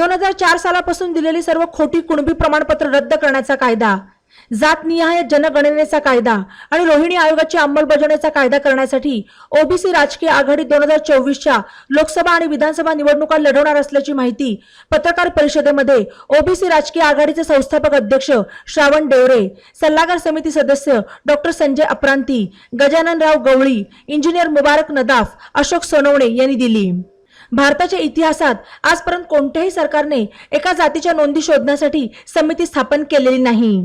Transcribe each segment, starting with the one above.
दोन हजार चार सालापासून दिलेली सर्व खोटी कुणबी प्रमाणपत्र रद्द करण्याचा कायदा जातनिहाय जनगणनेचा कायदा आणि रोहिणी आयोगाची अंमलबजावणीचा कायदा करण्यासाठी ओबीसी राजकीय आघाडी दोन हजार चोवीसच्या लोकसभा आणि विधानसभा निवडणुका लढवणार असल्याची माहिती पत्रकार परिषदेमध्ये ओबीसी राजकीय आघाडीचे संस्थापक अध्यक्ष श्रावण डेवरे सल्लागार समिती सदस्य डॉक्टर संजय अपरांती गजाननराव गवळी इंजिनियर मुबारक नदाफ अशोक सोनवणे यांनी दिली. भारताच्या इतिहासात आजपर्यंत कोणत्याही सरकारने एका जातीच्या नोंदी शोधण्यासाठी समिती स्थापन केलेली नाही.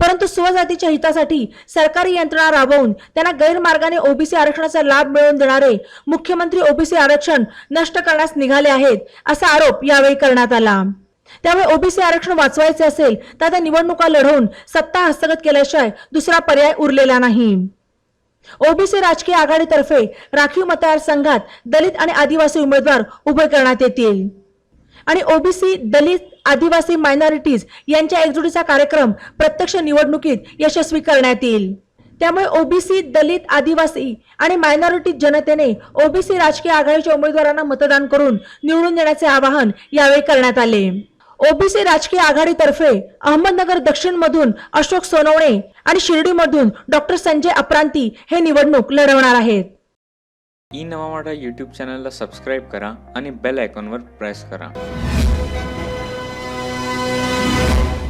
परंतु स्वजातीच्या हितासाठी सरकारी यंत्रणा राबवून त्यांना गैरमार्गाने ओबीसी आरक्षणाचा लाभ मिळवून देणारे मुख्यमंत्री ओबीसी आरक्षण नष्ट करण्यास निघाले आहेत असा आरोप यावेळी करण्यात आला. त्यामुळे ओबीसी आरक्षण वाचवायचे असेल तर त्या निवडणुका लढवून सत्ता हस्तगत केल्याशिवाय दुसरा पर्याय उरलेला नाही. ओबीसी राजकीय आघाडीतर्फे राखीव मतदारसंघात दलित आणि आदिवासी उमेदवार उभे करण्यात येतील. आणि ओबीसी दलित आदिवासी मायनॉरिटीज यांच्या एकजुटीचा कार्यक्रम प्रत्यक्ष निवडणुकीत यशस्वी करण्यात येईल. त्यामुळे ओबीसी दलित आदिवासी आणि मायनॉरिटी जनतेने ओबीसी राजकीय आघाडीच्या उमेदवारांना मतदान करून निवडून देण्याचे आवाहन यावेळी करण्यात आले. ओबीसी राजकीय आघाडीतर्फे अहमदनगर दक्षिण मधून अशोक सोनवणे आणि शिर्डीमधून डॉक्टर संजय अपरांती हे निवडणूक लढवणार आहेत. ई नवा मराठा यूट्यूब चॅनलला सबस्क्राईब करा आणि बेल आयकॉनवर प्रेस करा.